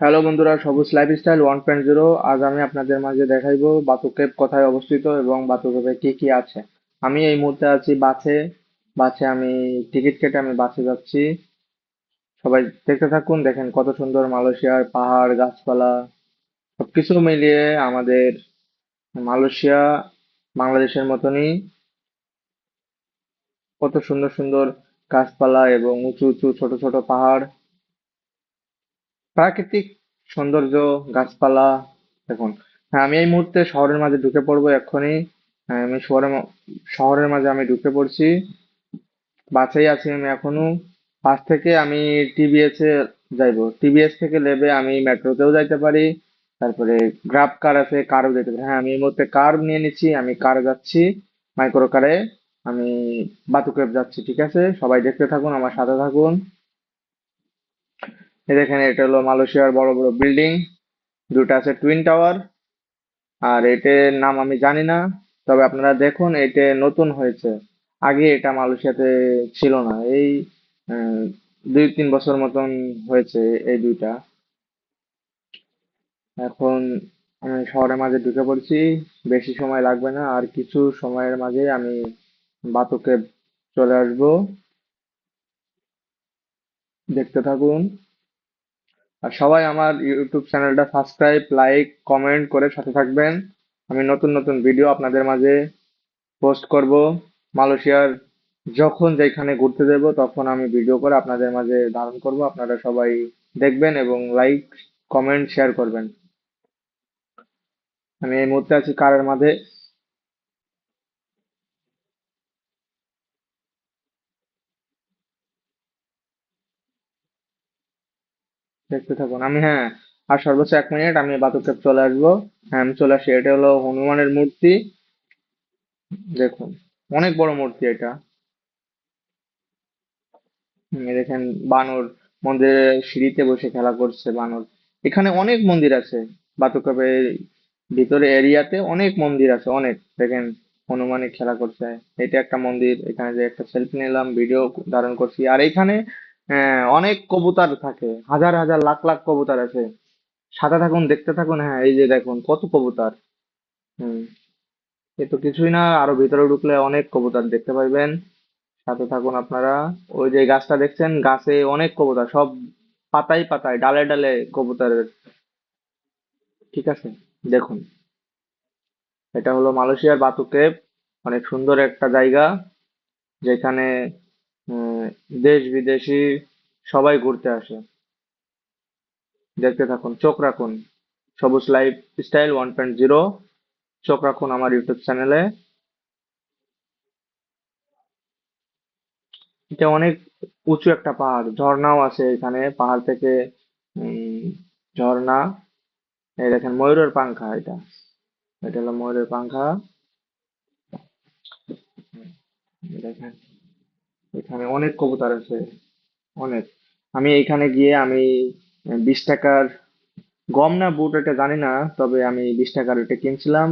Hello বন্ধুরা, সবুজ lifestyle one point zero আজ আমি আপনাদের মাঝে দেখাইবো বাতু কেভ কোথায় অবস্থিত এবং বাতু কেভে কি কি আছে। আমি এই মুহূর্তে আছি বাসে। বাসে আমি টিকিট কেটে আমি বাসে যাচ্ছি। সবাই দেখতে থাকুন, দেখেন কত সুন্দর মালয়েশিয়ার পাহাড়, গাছপালা, সবকিছু মিলিয়ে আমাদের মালয়েশিয়া বাংলাদেশের মতনই। কত সুন্দর সুন্দর গাছপালা এবং উঁচু উঁচু, ছোট ছোট পাহাড়। প্রাকৃতিক সৌন্দর্য গাছপালা দেখুন। হ্যাঁ আমি এই মুহূর্তে শহরের মাঝে ঢুকে পড়ব এক্ষুনি। হ্যাঁ, আমি শহরের শহরের মাঝে আমি ঢুকে পড়ছি। বাসেই আছি আমি এখনও বাস থেকে আমি টিবিএস এ যাইবো। টিবিএস থেকে লেবে আমি মেট্রোতেও যাইতে পারি। তারপরে গ্রাব কার আছে কারও যেতে পারি। হ্যাঁ আমি এই মুহূর্তে কার নিয়ে নিচ্ছি আমি কারে যাচ্ছি মাইক্রো কারে আমি বাতুকেপ যাচ্ছি ঠিক আছে? সবাই দেখতে থাকুন আমার সাথে থাকুন। দেখেন, এটা হলো মালয়েশিয়ার বড় বড় বিল্ডিং। দুটা আছে টুইন টাওয়ার আর এটার নাম আমি জানি না, তবে আপনারা দেখুন, এটা নতুন হয়েছে। আগে এটা মালয়েশিয়াতে ছিল না। এই দুই তিন বছর মতন হয়েছে এই দুইটা। এখন আমি শহরের মাঝে ঢুকে পড়ছি। বেশি সময় লাগবে না, আর কিছু সময়ের মাঝে আমি বাতুকে চলে আসব। দেখতে থাকুন। আর সবাই আমার ইউটিউব চ্যানেলটা সাবস্ক্রাইব লাইক কমেন্ট করে সাথে থাকবেন। আমি নতুন নতুন ভিডিও আপনাদের মাঝে পোস্ট করব। মালয়েশিয়ার যখন যেখানে ঘুরতে যাব, তখন আমি ভিডিও করে আপনাদের মাঝে ধারণ করব। আপনারা সবাই দেখবেন এবং লাইক কমেন্ট শেয়ার করবেন। আমি এই মুহূর্তে আছি কারের মাঝে। দেখতে থাকুন। আমি হ্যাঁ আর সর্বোচ্চ এক মিনিট, আমি বাতুকে চলে আসব। হ্যাঁ আমি চলে আসি। এটা হলো হনুমানের মূর্তি। দেখুন, অনেক বড় মূর্তি এটা। দেখেন, বানর মন্দিরের সিঁড়িতে বসে খেলা করছে বানর। এখানে অনেক মন্দির আছে। বাতুকাপের ভিতরে এরিয়াতে অনেক মন্দির আছে, অনেক। দেখেন হনুমানে খেলা করছে। এটা একটা মন্দির। এখানে যে একটা সেলফি নিলাম, ভিডিও ধারণ করছি। আর এখানে আহ, অনেক কবুতর থাকে। হাজার হাজার লাখ লাখ কবুতর আছে। সাথে থাকুন দেখতে থাকুন হ্যাঁ এই যে দেখুন কত কবুতর। হুম। এ তো কিছুই না আরও ভিতরে ঢুকলে অনেক কবুতর দেখতে পাইবেন সাথে থাকুন আপনারা। ওই যে গাছটা দেখছেন গাছে অনেক কবুতর সব পাতায় পাতায় ডালে ডালে কবুতরের ঠিক আছে দেখুন। এটা হলো মালয়েশিয়ার বাতু কেভ অনেক সুন্দর একটা জায়গা যেখানে দেশ বিদেশি সবাই ঘুরতে আসে। দেখতে থাকুন, চোখ রাখুন। Sabuj lifestyle one point zero চোখ রাখুন আমার ইউটিউব চ্যানেলে। এটা অনেক উঁচু একটা পাহাড়। ঝর্ণাও আছে এখানে। পাহাড় থেকে ঝর্ণা। এই দেখেন, ময়ূরের পাংখা এটা। এটা হলো ময়ূরের পাংখা। দেখেন। এখানে অনেক কবুতর আছে, অনেক। আমি এইখানে গিয়ে আমি বিশ টাকার গম না বুট এটা জানি না, তবে আমি বিশ টাকার এটা কিনছিলাম।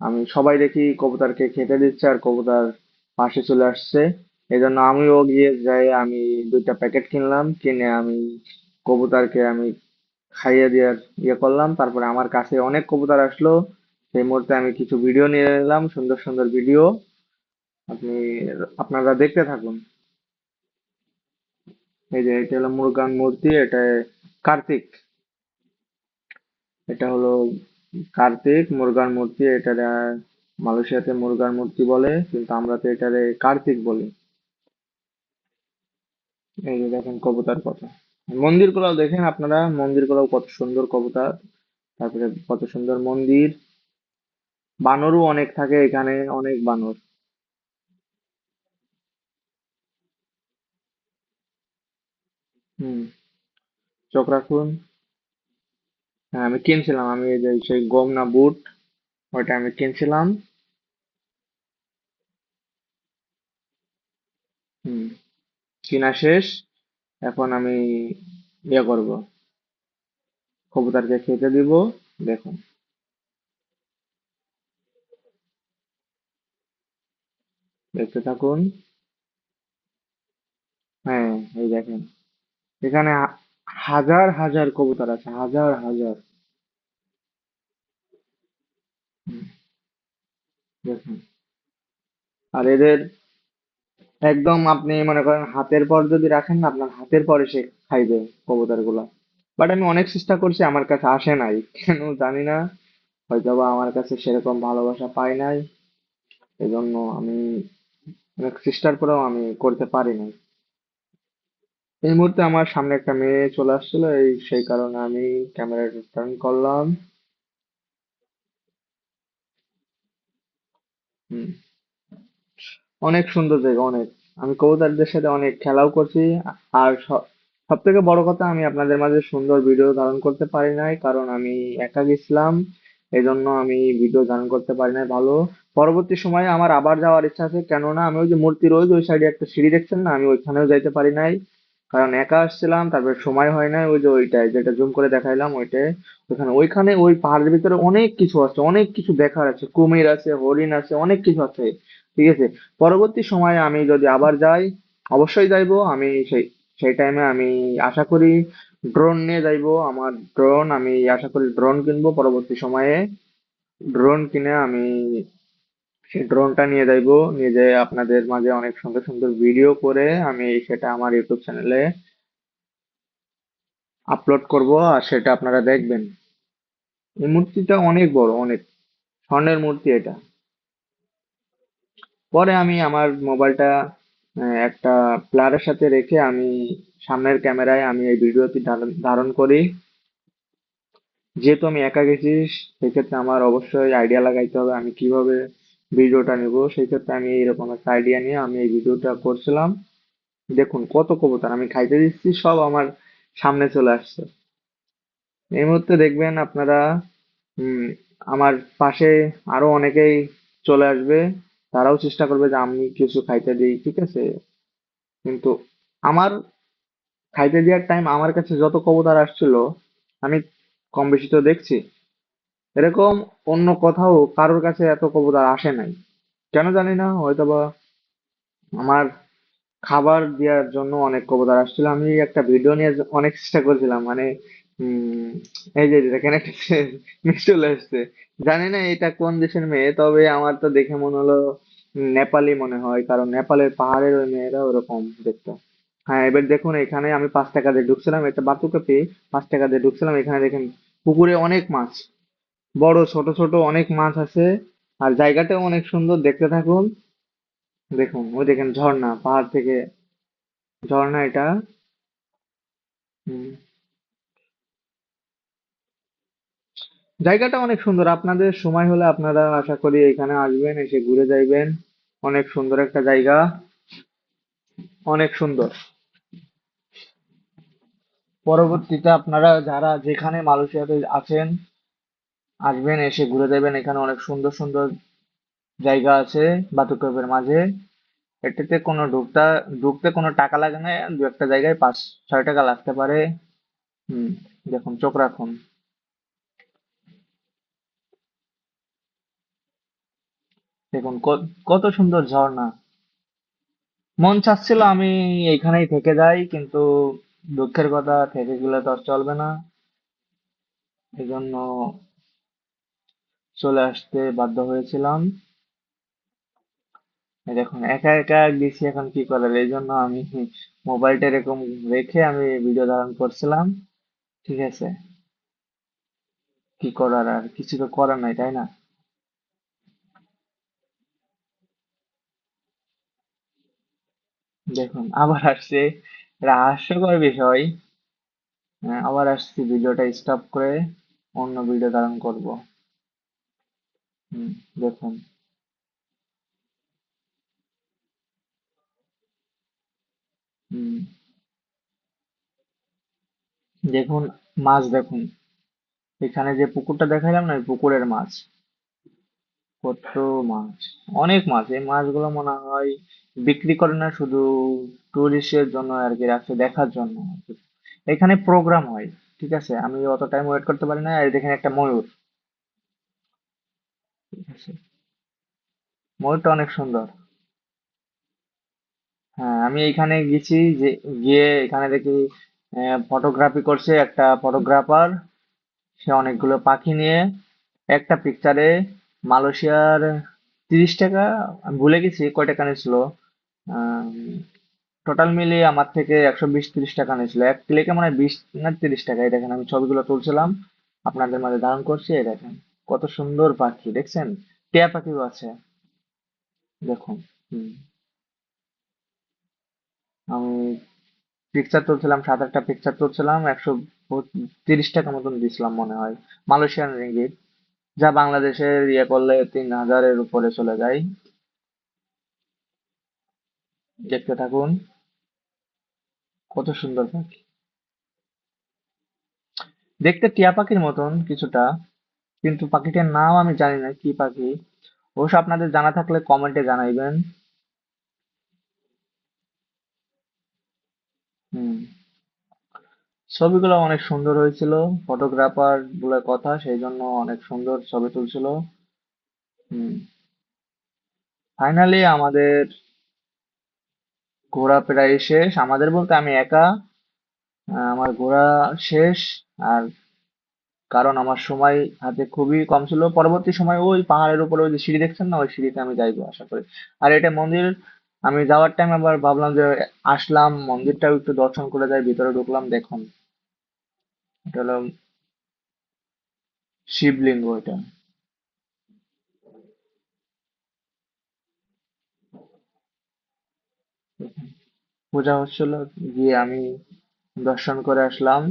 আমি সবাই দেখি কবুতরকে খেতে দিচ্ছে আর কবুতর পাশে চলে আসছে। এই জন্য আমিও গিয়ে যাই, আমি দুইটা প্যাকেট কিনলাম, কিনে আমি কবুতরকে আমি খাইয়ে দেওয়ার ইয়ে করলাম। তারপরে আমার কাছে অনেক কবুতর আসলো। সেই মুহূর্তে আমি কিছু ভিডিও নিয়ে নিলাম সুন্দর সুন্দর ভিডিও। আপনি, আপনারা দেখতে থাকুন। এই যে এটা হলো মুরগান মূর্তি, এটা কার্তিক। এটা হলো কার্তিক মুরগার মূর্তি এটা মালয়েশিয়াতে মুরগার মূর্তি বলে, কিন্তু আমরা তো এটারে কার্তিক বলি। এই যে দেখেন কবুতর কথা মন্দিরগুলো দেখেন আপনারা মন্দিরগুলো কত সুন্দর কবুতর। তারপরে কত সুন্দর মন্দির। বানরও অনেক থাকে এখানে, অনেক বানর। হুম। চোখ রাখুন। হ্যাঁ আমি কিনছিলাম। আমি যে সেই গম না বুট, ওইটা আমি কিনছিলাম। হুম, কিনা শেষ। এখন আমি ইয়ে করব। কবুতরকে খেতে দিব। দেখুন। দেখতে থাকুন। হ্যাঁ এই দেখেন। এখানে হাজার হাজার কবুতর আছে, হাজার হাজার। দেখুন। আর এদের একদম আপনি মনে করেন হাতের পর যদি রাখেন না, আপনার হাতের পরে সে খাইবে কবুতরগুলা বাট আমি অনেক চেষ্টা করছি, আমার কাছে আসে নাই। কেন জানি না। হয়তোবা আমার কাছে সেরকম ভালোবাসা পাই নাই। এজন্য আমি অনেক চেষ্টার পরেও আমি করতে পারি নাই। এই মুহূর্তে আমার সামনে একটা মেয়ে চলে আসছিল, এই সেই কারণে আমি ক্যামেরাটা টার্ন করলাম। অনেক সুন্দর জায়গা, অনেক। আমি কবুতরদের সাথে অনেক খেলাও করছি, আর সব থেকে বড় কথা আমি আপনাদের মাঝে সুন্দর ভিডিও ধারণ করতে পারি নাই, কারণ আমি একা গেছিলাম এই জন্য আমি ভিডিও ধারণ করতে পারি নাই ভালো। পরবর্তী সময়ে আমার আবার যাওয়ার ইচ্ছা আছে, কেননা আমি ওই যে মূর্তির ওই ওই সাইডে একটা সিঁড়ি দেখছেন না, আমি ওইখানেও যাইতে পারি নাই। কারণ একা আসছিলাম, তারপরে সময় হয় নাই, ওই যে ওইটাই যেটা জুম করে দেখাইলাম ওইটাই ওইখানে ওইখানে ওই পাহাড়ের ভিতরে অনেক কিছু আছে, অনেক কিছু দেখার আছে, কুমির আছে, হরিণ আছে, অনেক কিছু আছে, ঠিক আছে? পরবর্তী সময়ে আমি যদি আবার যাই, অবশ্যই যাইবো, আমি সেই সেই টাইমে আমি আশা করি ড্রোন নিয়ে যাইবো, আমার ড্রোন আমি আশা করি ড্রোন কিনবো, পরবর্তী সময়ে ড্রোন কিনে আমি সেই ড্রোনটা নিয়ে যাইবো। নিয়ে যেয়ে আপনাদের মাঝে অনেক সুন্দর সুন্দর ভিডিও করে আমি সেটা আমার ইউটিউব চ্যানেলে আপলোড করব আর সেটা আপনারা দেখবেন। এই মূর্তিটা অনেক বড়, অনেক। স্বর্ণের মূর্তি এটা। পরে আমি আমার মোবাইলটা একটা প্লারের সাথে রেখে আমি সামনের ক্যামেরায় আমি এই ভিডিওটি ধারণ করি। যেহেতু আমি একা গেছি, সেক্ষেত্রে আমার অবশ্যই আইডিয়া লাগাইতে হবে আমি কীভাবে ভিডিওটা নিব। সেই ক্ষেত্রে আমি এইরকম একটা আইডিয়া নিয়ে আমি এই ভিডিওটা করছিলাম। দেখুন, কত কবুতর, আমি খাইতে দিচ্ছি, সব আমার সামনে চলে আসছে। এই মুহূর্তে দেখবেন আপনারা আমার পাশে আরও অনেকেই চলে আসবে। তারাও চেষ্টা করবে যে আমি কিছু খাইতে দিই, ঠিক আছে? কিন্তু আমার খাইতে দেওয়ার টাইম আমার কাছে যত কবুতর আসছিল, আমি কম বেশি তো দেখছি। এরকম অন্য কোথাও কারোর কাছে এত কবুতর আসে নাই। কেন জানি না, হয়তোবা আমার খাবার দেওয়ার জন্য অনেক কবুতর আসছিল। আমি একটা ভিডিও নিয়ে অনেক চেষ্টা করছিলাম মানে এই যে দেখেন একটা চলে আসছে। জানি না এটা কোন দেশের মেয়ে, তবে আমার তো দেখে মনে হলো নেপালি মনে হয়, কারণ নেপালের পাহাড়ের ওই মেয়েরা ওরকম দেখতে। হ্যাঁ এবার দেখুন, এখানে আমি পাঁচ টাকা দিয়ে ঢুকছিলাম, এটা বাতুকে পেয়ে পাঁচ টাকা দিয়ে ঢুকছিলাম। এখানে দেখেন পুকুরে অনেক মাছ। বড়, ছোট ছোট অনেক মাছ আছে। আর জায়গাটাও অনেক সুন্দর, দেখতে থাকুন। দেখুন, ওই দেখেন ঝর্ণা, পাহাড় থেকে ঝর্ণা এটা। জায়গাটা অনেক সুন্দর, আপনাদের সময় হলে আপনারা আশা করি এখানে আসবেন, এসে ঘুরে যাইবেন। অনেক সুন্দর একটা জায়গা। অনেক সুন্দর। পরবর্তীতে আপনারা যারা যেখানে মালয়েশিয়াতে আছেন আসবেন, এসে ঘুরে যাবেন। এখানে অনেক সুন্দর সুন্দর জায়গা আছে বাতুকুপের মাঝে। এটাতে কোনো ঢুকতে ঢুকতে কোনো টাকা লাগে না। দু একটা জায়গায় পাঁচ, ছয় টাকা লাগতে পারে। হুম, দেখুন, চোখ রাখুন। দেখুন কত সুন্দর ঝর্ণা। মন চাচ্ছিল আমি এইখানেই থেকে যাই, কিন্তু দুঃখের কথা, থেকে গেলে তো চলবে না। এই জন্য চলে আসতে বাধ্য হয়েছিলাম। দেখুন একা একা গেছি এখন কি করার? এই জন্য আমি মোবাইলটা এরকম রেখে আমি ভিডিও ধারণ করছিলাম ঠিক আছে? কি করার আর? কিছু তো করার নাই তাই না? দেখুন আবার আসছে এটা হাস্যকর বিষয়। হ্যাঁ, আবার আসছি ভিডিওটা স্টপ করে অন্য ভিডিও ধারণ করব। হুম, দেখুন। হুম। দেখুন, মাছ দেখুন। এখানে যে পুকুরটা দেখালাম না, ওই পুকুরের মাছ। কত মাছ। অনেক মাছ। এই মাছগুলো মনে হয় বিক্রি করে না, শুধু টুরিস্টের জন্য আর কি রাখছে দেখার জন্য। এখানে প্রোগ্রাম হয়, ঠিক আছে? আমি অত টাইম ওয়েট করতে পারি না। আর দেখেন একটা ময়ূর। ময়ূরটা অনেক সুন্দর। হ্যাঁ আমি এইখানে গেছি যে, গিয়ে এখানে দেখি ফটোগ্রাফি করছে একটা ফটোগ্রাফার সে অনেকগুলো পাখি নিয়ে, একটা পিকচারে মালয়েশিয়ার তিরিশ টাকা, আমি ভুলে গেছি কয় টাকা নিয়েছিল। টোটাল মিলিয়ে আমার থেকে একশো বিশ তিরিশ টাকা নিয়েছিল। এক ক্লিকে মানে বিশ না তিরিশ টাকা, এই দেখেন আমি ছবিগুলো তুলছিলাম। আপনাদের মাঝে ধারণ করছি, এই দেখেন। কত সুন্দর পাখি, দেখছেন? টিয়া পাখিও আছে। দেখুন আমি পিকচার তুলছিলাম, সাত আটটা পিকচার তুলছিলাম, একশো তিরিশ টাকা মতন দিছিলাম মনে হয়, মালয়েশিয়ান রিঙ্গিত, যা বাংলাদেশের ইয়ে করলে তিন হাজারের উপরে চলে যায়। দেখতে থাকুন, কত সুন্দর পাখি। দেখতে টিয়া পাখির মতন কিছুটা। কিন্তু পাখিটার নাম আমি জানি না, কি পাখি? অবশ্য আপনাদের জানা থাকলে কমেন্টে জানাইবেন। ছবিগুলো অনেক সুন্দর হয়েছিল ফটোগ্রাফার বলে কথা, সেই জন্য অনেক সুন্দর ছবি তুলছিল। ফাইনালি আমাদের ঘোরা প্রায় শেষ। আমাদের বলতে আমি একা আমার ঘোরা শেষ, আর কারণ আমার সময় হাতে খুবই কম ছিল। পরবর্তী সময় ওই পাহাড়ের উপরে ওই যে সিঁড়ি দেখছেন না, ওই সিঁড়িতে আমি যাইবো আশা করি। আর এটা মন্দির, আমি যাওয়ার টাইম আবার ভাবলাম যে আসলাম, মন্দিরটাও একটু দর্শন করে যাই, ভিতরে ঢুকলাম, দেখুন। এটা হলো শিবলিঙ্গ এটা। পূজা হচ্ছিল গিয়ে আমি দর্শন করে আসলাম।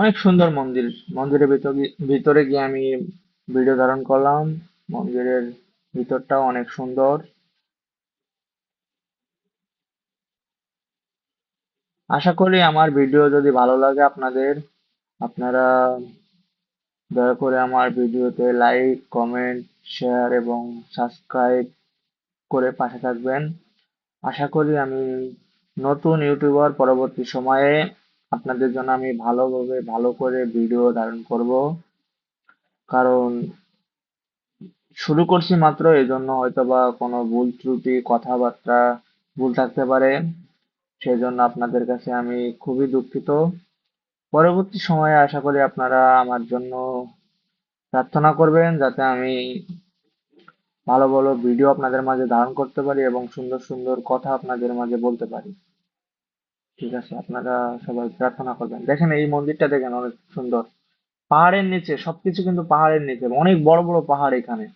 অনেক সুন্দর মন্দির। মন্দিরের ভিতরে ভিতরে গিয়ে আমি ভিডিও ধারণ করলাম। মন্দিরের ভিতরটাও অনেক সুন্দর। আশা করি আমার ভিডিও যদি ভালো লাগে আপনাদের, আপনারা দয়া করে আমার ভিডিওতে লাইক কমেন্ট শেয়ার এবং সাবস্ক্রাইব করে পাশে থাকবেন। আশা করি আমি নতুন ইউটিউবার পরবর্তী সময়ে আপনাদের জন্য আমি ভালোভাবে ভালো করে ভিডিও ধারণ করব। কারণ শুরু করছি মাত্র, এজন্য হয়তোবা কোনো ভুল ত্রুটি, কথাবার্তা ভুল থাকতে পারে। সেজন্য আপনাদের কাছে আমি খুবই দুঃখিত। পরবর্তী সময়ে আশা করি আপনারা আমার জন্য প্রার্থনা করবেন যাতে আমি ভালো ভালো ভিডিও আপনাদের মাঝে ধারণ করতে পারি এবং সুন্দর সুন্দর কথা আপনাদের মাঝে বলতে পারি। ঠিক আছে, আপনারা সবাই প্রার্থনা করবেন। দেখেন এই মন্দিরটা দেখেন অনেক সুন্দর। পাহাড়ের নিচে, সবকিছু কিন্তু পাহাড়ের নিচে। অনেক বড় বড় পাহাড় এখানে।